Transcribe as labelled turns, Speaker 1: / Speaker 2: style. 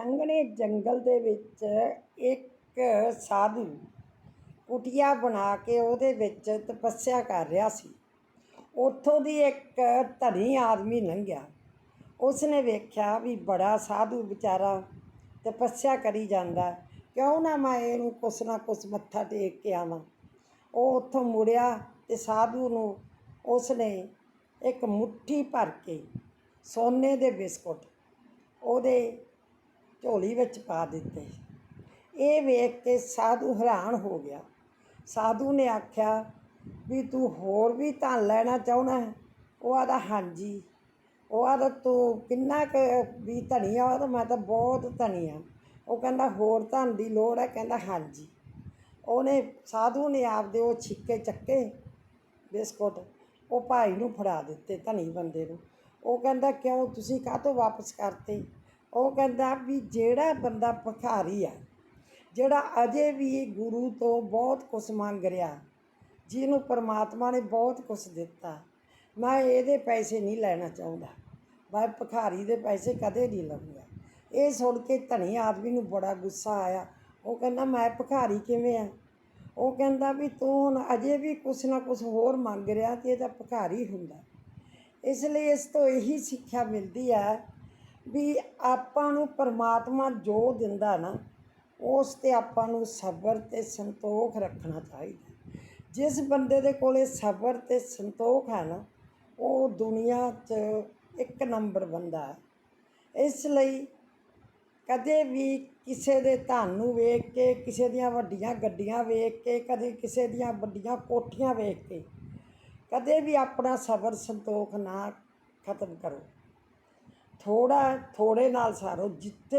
Speaker 1: ਸੰਘਣੇ ਜੰਗਲ ਦੇ ਵਿੱਚ ਇੱਕ ਸਾਧੂ ਕੁਟੀਆ ਬਣਾ ਕੇ ਉਹਦੇ ਵਿੱਚ ਤਪੱਸਿਆ ਕਰ ਰਿਹਾ ਸੀ। ਉੱਥੋਂ ਦੀ ਇੱਕ ਧਨੀ ਆਦਮੀ ਲੰਘਿਆ। ਉਸ ਨੇ ਵੇਖਿਆ ਵੀ ਬੜਾ ਸਾਧੂ ਵਿਚਾਰਾ ਤਪੱਸਿਆ ਕਰੀ ਜਾਂਦਾ। ਕਿਉਂ ਨਾ ਮੈਂ ਇਹਨੂੰ ਕੁਛ ਨਾ ਕੁਛ ਮੱਥਾ ਟੇਕ ਕੇ ਆਵਾਂ। ਉਹ ਉੱਥੋਂ ਮੁੜਿਆ ਤੇ ਸਾਧੂ ਨੂੰ ਉਸਨੇ ਇੱਕ ਮੁੱਠੀ ਭਰ ਕੇ ਸੋਨੇ ਦੇ ਬਿਸਕੁਟ, ਉਹਦੇ ਝੋਲੀ ਵਿੱਚ ਪਾ ਦਿੱਤੇ। ਇਹ ਵੇਖ ਕੇ ਸਾਧੂ ਹੈਰਾਨ ਹੋ ਗਿਆ। ਸਾਧੂ ਨੇ ਆਖਿਆ, ਵੀ ਤੂੰ ਹੋਰ ਵੀ ਧਨ ਲੈਣਾ ਚਾਹੁੰਦਾ ਹੈ? ਉਹ ਆਦਾ ਹਾਂਜੀ। ਉਹ ਆਦਾ ਤੂੰ ਕਿੰਨਾ ਕੁ ਵੀ ਧਨੀ ਆ? ਉਹ ਮੈਂ ਤਾਂ ਬਹੁਤ ਧਨੀ ਆ। ਉਹ ਕਹਿੰਦਾ, ਹੋਰ ਧਨ ਦੀ ਲੋੜ ਹੈ? ਕਹਿੰਦਾ, ਹਾਂਜੀ। ਉਹਨੇ ਸਾਧੂ ਨੇ ਆਪਦੇ ਉਹ ਛਿੱਕੇ ਚੱਕੇ, ਬਿਸਕੁਟ, ਉਹ ਭਾਈ ਨੂੰ ਫੜਾ ਦਿੱਤੇ ਧਨੀ ਬੰਦੇ ਨੂੰ। ਉਹ ਕਹਿੰਦਾ, ਕਿਉਂ? ਤੁਸੀਂ ਕਾਹ ਤੋਂ ਵਾਪਸ ਕਰਤੇ? ਉਹ ਕਹਿੰਦਾ ਵੀ ਜਿਹੜਾ ਬੰਦਾ ਭਿਖਾਰੀ ਆ, ਜਿਹੜਾ ਅਜੇ ਵੀ ਗੁਰੂ ਤੋਂ ਬਹੁਤ ਕੁਝ ਮੰਗ ਰਿਹਾ, ਜਿਹਨੂੰ ਪਰਮਾਤਮਾ ਨੇ ਬਹੁਤ ਕੁਝ ਦਿੱਤਾ, ਮੈਂ ਇਹਦੇ ਪੈਸੇ ਨਹੀਂ ਲੈਣਾ ਚਾਹੁੰਦਾ। ਮੈਂ ਭਿਖਾਰੀ ਦੇ ਪੈਸੇ ਕਦੇ ਨਹੀਂ ਲਵਾਂਗਾ ਇਹ ਸੁਣ ਕੇ ਧਨੀ ਆਦਮੀ ਨੂੰ ਬੜਾ ਗੁੱਸਾ ਆਇਆ। ਉਹ ਕਹਿੰਦਾ, ਮੈਂ ਭਿਖਾਰੀ ਕਿਵੇਂ ਆ? ਉਹ ਕਹਿੰਦਾ ਵੀ ਤੂੰ ਹੁਣ ਅਜੇ ਵੀ ਕੁਛ ਨਾ ਕੁਛ ਹੋਰ ਮੰਗ ਰਿਹਾ ਤੇ ਇਹ ਤਾਂ ਭਿਖਾਰੀ ਹੁੰਦਾ। ਇਸ ਲਈ ਇਸ ਤੋਂ ਇਹੀ ਸਿੱਖਿਆ ਮਿਲਦੀ ਹੈ ਵੀ ਆਪਾਂ ਨੂੰ ਪਰਮਾਤਮਾ ਜੋ ਦਿੰਦਾ ਨਾ, ਉਸ ਤੇ ਆਪਾਂ ਨੂੰ ਸਬਰ ਤੇ ਸੰਤੋਖ ਰੱਖਣਾ ਚਾਹੀਦਾ। ਜਿਸ ਬੰਦੇ ਦੇ ਕੋਲੇ ਸਬਰ ਤੇ ਸੰਤੋਖ ਹੈ ਨਾ, ਉਹ ਦੁਨੀਆ 'ਚ ਇੱਕ ਨੰਬਰ ਬੰਦਾ ਹੈ। ਇਸ ਲਈ ਕਦੇ ਵੀ ਕਿਸੇ ਦੇ ਧਨ ਨੂੰ ਵੇਖ ਕੇ, ਕਿਸੇ ਦੀਆਂ ਵੱਡੀਆਂ ਗੱਡੀਆਂ ਵੇਖ ਕੇ, ਕਦੇ ਕਿਸੇ ਦੀਆਂ ਵੱਡੀਆਂ ਕੋਠੀਆਂ ਵੇਖ ਕੇ, ਕਦੇ ਵੀ ਆਪਣਾ ਸਬਰ ਸੰਤੋਖ ਨਾ ਖਤਮ ਕਰੋ। ਥੋੜਾ ਥੋੜੇ ਨਾਲ ਸਾਰੋ ਜਿੱਥੇ